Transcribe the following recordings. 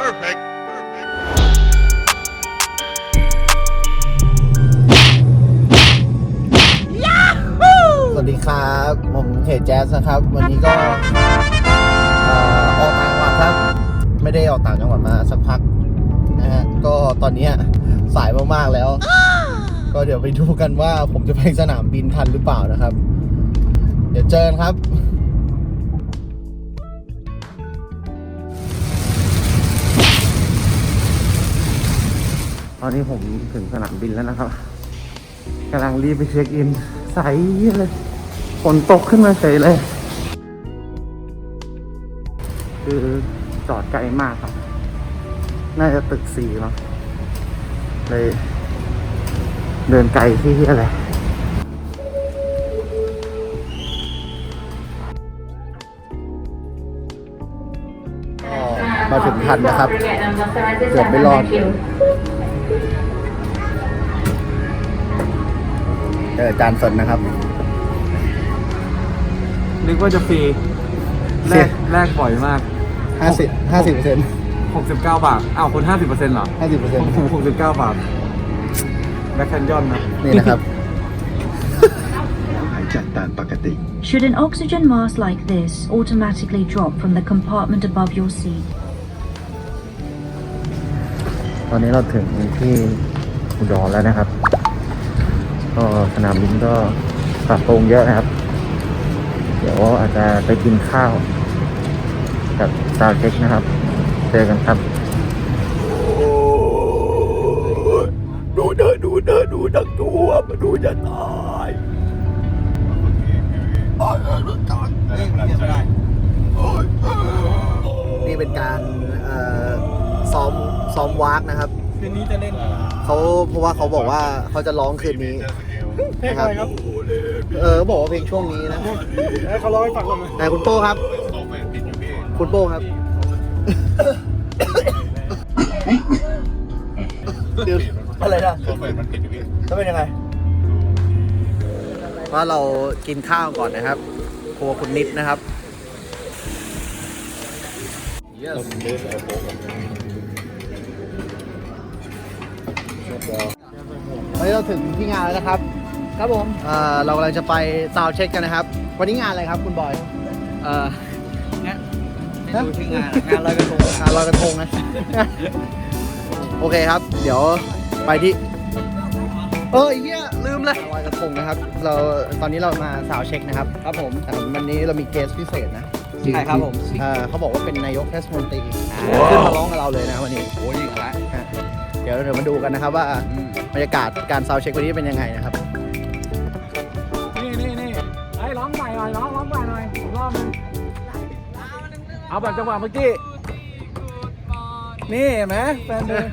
Perfect. สวัสดีครับ ผมเขตแจ๊สนะครับ วันนี้ก็เอ่อออกต่างจังหวัดครับ ไม่ได้ออกต่างจังหวัดมาสักพักนะฮะก็ตอนเนี้ยสายมากๆแล้ว ก็เดี๋ยวไปดูกันว่าผมจะไปสนามบินทันหรือเปล่านะครับ เดี๋ยวเจอกันครับ อนนี้ผมถึงสนามบินแล้วนะครับกำลังรีบไปเช็คอิน ใสเลยฝนตกขึ้นมาเฉยเลย คือจอดไกลมากครับ น่าจะตึกสี่เนาะเลยเดินไกลที่อะไรมาถึงทันนะครับ เกือบไม่รอด เจออาจารย์สนนะครับ นึกว่าจะฟรีแลกแลกบ่อยมาก ห้าสิบห้าสิบเปอร์เซ็นต์69 บาทอ้าวคุณ50%เหรอห้าสิบเปอร์เซ็นต์ผม69 บาทแบ็คแคนยอนนะ นี่นะครับ หายใจตามปกติ Should an oxygen mask like this automatically drop from the compartment above your seat, ตอนนี้เราถึงที่อุดรแล้วนะครับ ก็สนามบินก็ปรับปรุงเยอะนะครับ เดี๋ยวอาจจะไปกินข้าวกับซาวเช็คนะครับ เจอกันครับดูเด้อดูเด้อดูดังตัวมาดูจะตายนี่เป็นการเอ่อซ้อมซ้อมวากนะครับ คืนนี้จะเล่นเขาเพราะว่าเขาบอกว่าเขาจะร้องคืนนี้นะครับ เออเขาบอกว่าเพลงช่วงนี้นะเขาร้องให้ฟังก่อนไหมแต่คุณโป้ครับ คุณโป้ครับเดี๋ยวอะไรนะแล้วเป็นยังไงว่าเรากินข้าวก่อนนะครับ ครัวคุณนิดนะครับ วันนี้เราถึงที่งานแล้วนะครับ ครับผมเอ่อเรากำลังจะไปซาวด์เช็คกันนะครับ วันนี้งานอะไรครับคุณบอยเอองั้นไม่ดูชื่งานงานลอยกระทงงานลอยกระทงนะ โอเคครับ เดี๋ยวไปที่ เออไอ้เหี้ยลืมเลยลอยกระทงนะครับ เราตอนนี้เรามาซาวด์เช็คนะครับ ครับผมแต่วันนี้เรามีเกสพิเศษนะใช่ครับผมเอ่อเขาบอกว่าเป็นนายกเทศมนตรีขึ้นมาร้องกับเราเลยนะวันนี้ โอ้ยยิงละฮะ เดี๋ยวเดี๋ยวมาดูกันนะครับว่าอืมบรรยากาศการซาวด์เช็ควันนี้เป็นยังไงนะครับ นี่นี่นี่ไอ้ร้องใหม่หน่อยร้องร้องใหม่หน่อยอีกรอบนึงเอาแบบจังหวะเมื่อกี้ นี่เห็นไหมแฟนเลย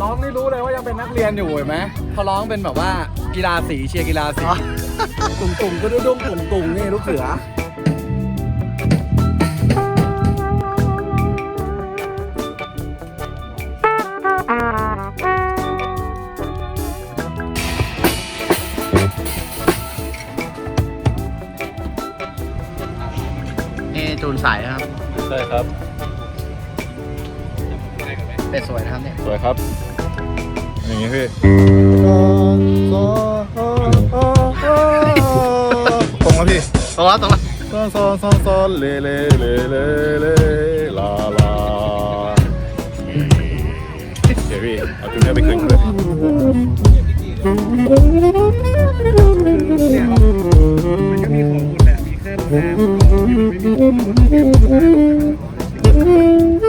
ร้องนี่รู้เลยว่ายังเป็นนักเรียนอยู่เห็นไหมเขาร้องเป็นแบบว่ากีฬาสีเชียร์กีฬาสีตุ่งตุ่งก็ดุ้งดุ้งตุ่งตุ่งนี่ลูกเสือนี่จูนสายนะครับใช่ครับ เป็ดสวยนะครับเนี่ยสวยครับ อย่างนี้พี่ตรงแล้วพี่ตรงแล้วตรงแล้วซอนซอนซอนซอนเลเลเลเลเลลาลาเดี๋ยวพี่เอาจุดนี้ไปคืนเขาเลยมันก็มีของคุณแหละมีแค่โรงแรมไม่มี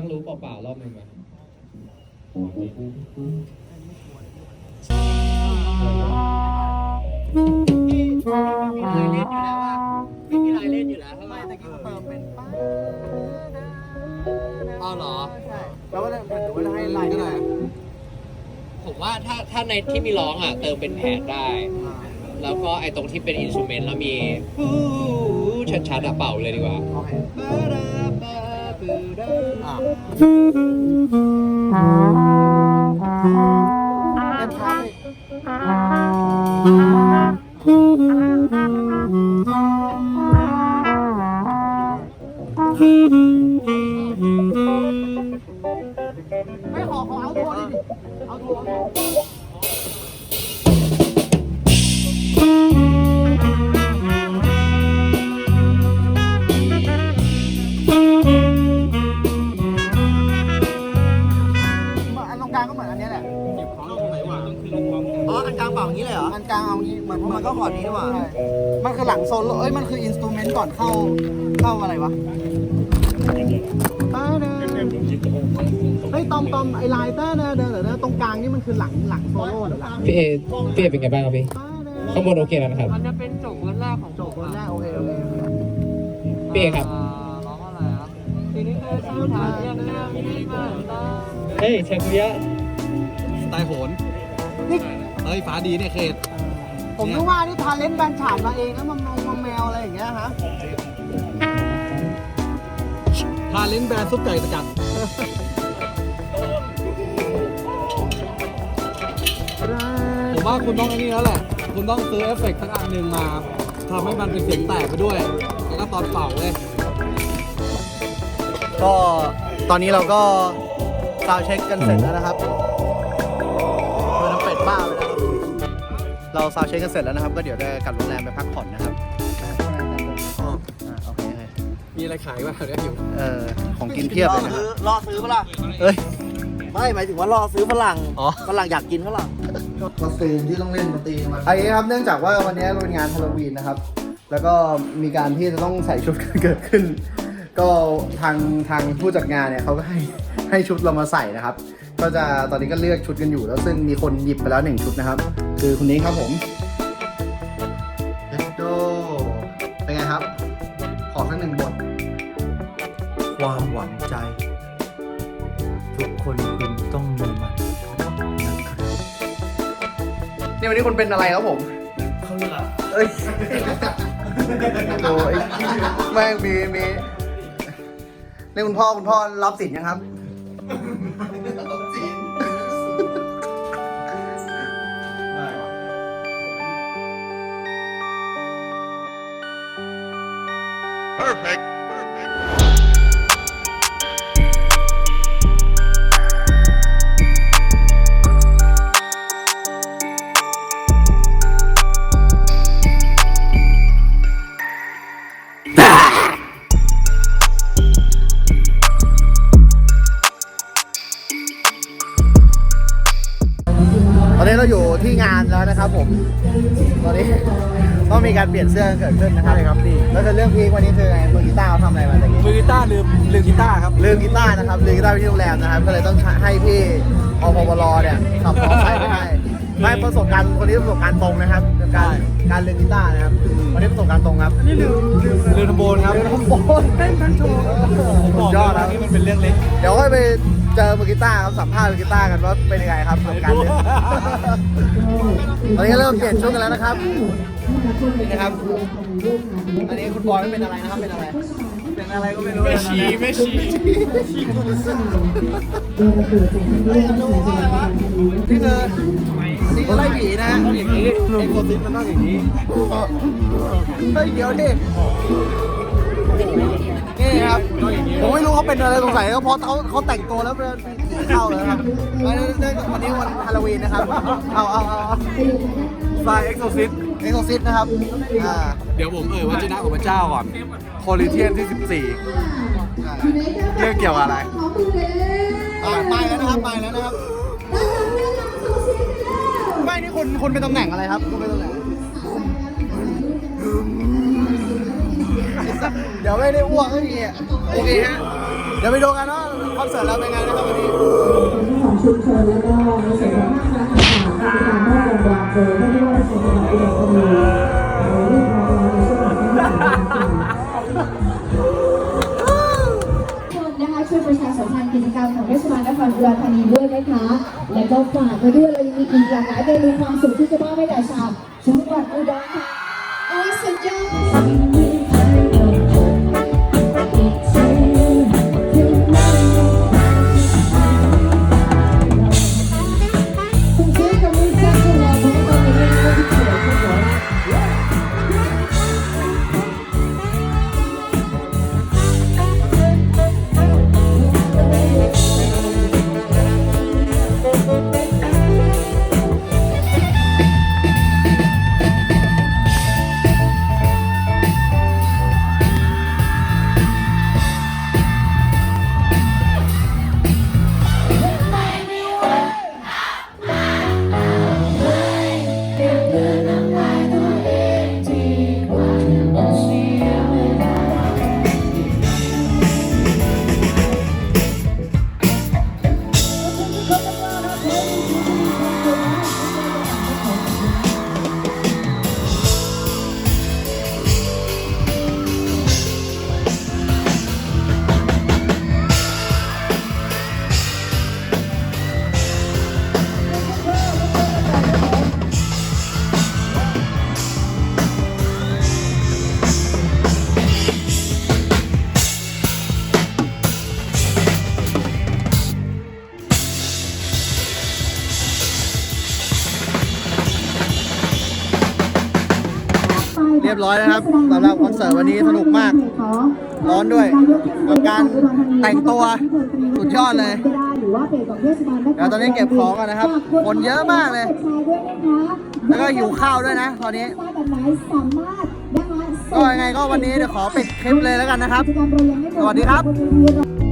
เอาขาช่างรู้เปล่าๆรอบหนึ่งมาไม่มีรายเล่นอยู่แล้วใช่ไหมตะกี้เติมเป็นป้าเอาเหรอ แล้วว่ามันถือว่าให้ไลน์ก็ได้ผมว่าถ้าถ้าในที่มีร้องอะ เติมเป็นแผนได้ แล้วก็ไอ้ตรงที่เป็นอินสตูเมนต์แล้วมีฟูชัดๆอะเป่าเลยดีกว่า โอเคอะเล่นช้าดิ ไม่ขอขอเอาตัวดิเอาตัว ล่าอย่างนี้เลยเหรออันกลางเอางี้เหมือนมันก็ขอดนี้ดีกว่ามันคือหลังโซโล่เอ้ยมันคืออินสตูเมนต์ก่อนเข้าเข้าอะไรวะเฮ้ยตอมตอมไอไลน์เตอร์เนอะเนอะเนอะตรงกลางนี่มันคือหลังหลังโซโล่หรือหลังพี่เอพี่เอเป็นไงบ้างครับพี่ข้างบนโอเคแล้วนะครับมันจะเป็นโจกเวอร์แรกของจบคนแรกโอเคโอเคโอเคพี่เอครับอ่าร้องอะไรอะทีนี้เคยสู้ทางยังเรื่องที่มาตาเฮ้ยเชคุยะสไตล์โหนเฮ้ยฟ้าดีเนี่ยเขต ผมนึกว่านี่ทาเล่นแบนฉาดมาเองนะมันมงมันแมวอะไรอย่างเงี้ยฮะทาเลนต์แบรนด์ซุปไก่สกัดผมว่าคุณต้องไอ้นี่แล้วแหละ คุณต้องซื้อเอฟเฟกต์สักอันหนึ่งมาทำให้มันเป็นเสียงแตกไปด้วย แล้วก็ตอนเป่าเลย ก็ตอนนี้เราก็ซาวด์เช็คกันเสร็จแล้วนะครับ เราซาวด์เช็คกันเสร็จแล้วนะครับ ก็เดี๋ยวจะกลับโรงแรมไปพักผ่อนนะครับอ่าโอเคโอเคมีอะไรขายบ้างเนี่ยอยู่เออของกินเพียบเลยนะครับรอซื้อเปะล่าเอ้ย ไม่หมายถึงว่ารอซื้อฝรั่งอ๋อ ฝรั่งอยากกินฝรั่งคอสตูมที่ต้องเล่นดนตรีมาอันนี้ครับเนื่องจากว่าวันนี้เป็นงานฮาโลวีนนะครับ แล้วก็มีการที่จะต้องใส่ชุดกันเกิดขึ้น ก็ทางทางผู้จัดงานเนี่ยเขาก็ให้ให้ชุดเรามาใส่นะครับ ก็จะตอนนี้ก็เลือกชุดกันอยู่แล้วซึ่งมีคนหยิบไปแล้วหนึ่งชุดนะครับ คือคนนี้ครับผมเอสโดเป็นไงครับ ขอสักหนึ่งบท ความหวังใจ ทุกคนคุณต้องมีมันนะครับเนี่ยวันนี้คนเป็นอะไรครับผมเอ้ยโอ้ยแม่งมีมีนี่คุณพ่อคุณพ่อรับสินยังครับ ตอนนี้เราอยู่ที่งานแล้วนะครับผม ตอนนี้ มีการเปลี่ยนเสื้อเกิดขึ้นนะครับใช่ครับพี่แล้วจะเรื่องพีควันนี้คือไงมือกีตาร์เขาทำอะไรมาตะกี้มือกีตาร์ลืมลืมกีตาร์ครับลืมกีตาร์นะครับลืมกีตาร์ไปที่โรงแรมนะครับก็เลยต้องให้พี่อพบลเนี่ยขับมอเตอร์ไซค์ไปให้ไม่ประสบการณ์คนนี้ประสบการณ์ตรงนะครับการการลืมกีตาร์นะครับวันนี้ประสบการณ์ตรงครับนี่ลืมลืมทำโบนครับลืมทำโบนเต้นทั้งโชว์สุดยอดแล้แล้ววนี่มันเป็นเรื่องเล็กเดี๋ยวค่อยไปเจอมือกีตาร์ครับสัมภาษณ์มือกีตาร์กันว่าเป็นยังไงครับประสบการณ์เนี่ยตอนนี้ก็เริ่มเปลี่ยนชุดกันแล้วนะครับ นี่นะครับอันนี้คุณบอยไม่เป็นอะไรนะครับเป็นอะไร เป็นอะไรก็ไม่รู้ไม่ชี้ไม่ชี้นี่คือนี่คือไล่ผีนะฮะต้องอย่างนี้ไอ้โคติสมันต้องอย่างนี้เฮ้ยเดี๋ยวดินี่ครับผมไม่รู้เขาเป็นอะไรสงสัยก็เพราะเขาเขาแต่งตัวแล้วเป็นผีเข้าเลยครับวันนี้วันนี้วันฮาโลวีนนะครับเอาเอาเอาเอาสไตล์เอ็กโซซิส เอ็กโซซิสนะครับอ่าเดี๋ยวผมเอ่ยว่าจนะของพระเจ้าก่อน โคลิเทียนที่14 เรื่องเกี่ยวกับอะไรอ่าไปแล้วนะครับไปแล้วนะครับไม่นี่คุณคุณเป็นตำแหน่งอะไรครับคุณเป็นตำแหน่งเดี๋ยวไม่ได้อ้วกไม่มีอะโอเคฮะเดี๋ยวไปดูกันเนาะคอนเสิร์ตแล้วเป็นไงนะครับวันนี้ของชุมชนแล้วก็ในส่วนของภาครัฐต่างๆมีการมอบรางวัลโดยไม่ได้ว่าจะเป็นจังหวัดอุดร บาลนครอุดรธานีด้วยนะคะ และก็ฝากไว้ด้วยเรายังมีอีกหลากหลายเมนูความสุขที่จะมอบให้กับชาวจังหวัดอุดรค่ะโอ้ยสุดยอด ยบร้อยแล้วครับสำหรับคอนเสิร์ตวันนี้สนุกมาก ร้อนด้วยกับการแต่งตัวสุดยอดเลยเดี๋ยวตอนนี้เก็บของก่อนนะครับคนเยอะมากเลย แล้วก็หิวข้าวด้วยนะ ตอนนี้ก็ยังไงก็วันนี้เดี๋ยวขอปิดคลิปเลยแล้วกันนะครับ สวัสดีครับ